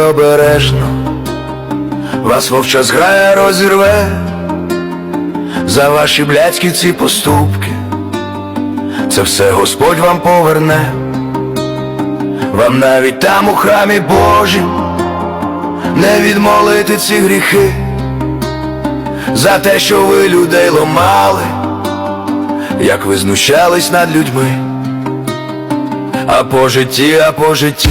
обережно, вас вовча зграя розірве за ваші блядські ці поступки. Це все Господь вам поверне, вам навіть там у храмі Божім не відмолити ці гріхи, за те, що ви людей ломали, як ви знущались над людьми, а по житті, а по житті.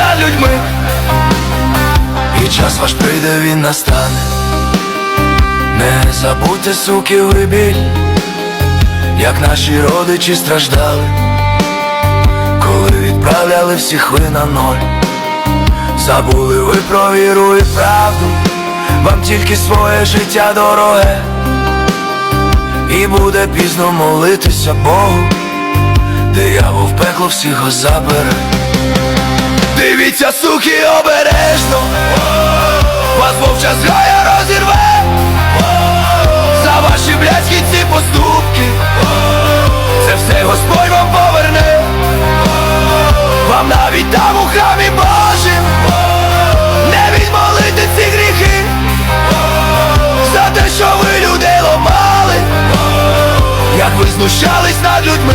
над людьми, і час ваш прийде, він настане. Не забудьте, суки, ви як наші родичі страждали коли відправляли всіх ви на ноль, забули ви про віру і правду, вам тільки своє життя дороге, і буде пізно молитися Богу, диявол в пекло всіх забере. Дивіться, суки, обережно, вас вовча зграя розірве, за ваші блядські ці поступки, це все Господь вам поверне. Вам навіть там у храмі Божим Не відмолити ці гріхи. За те, що ви людей ломали Як ви знущались над людьми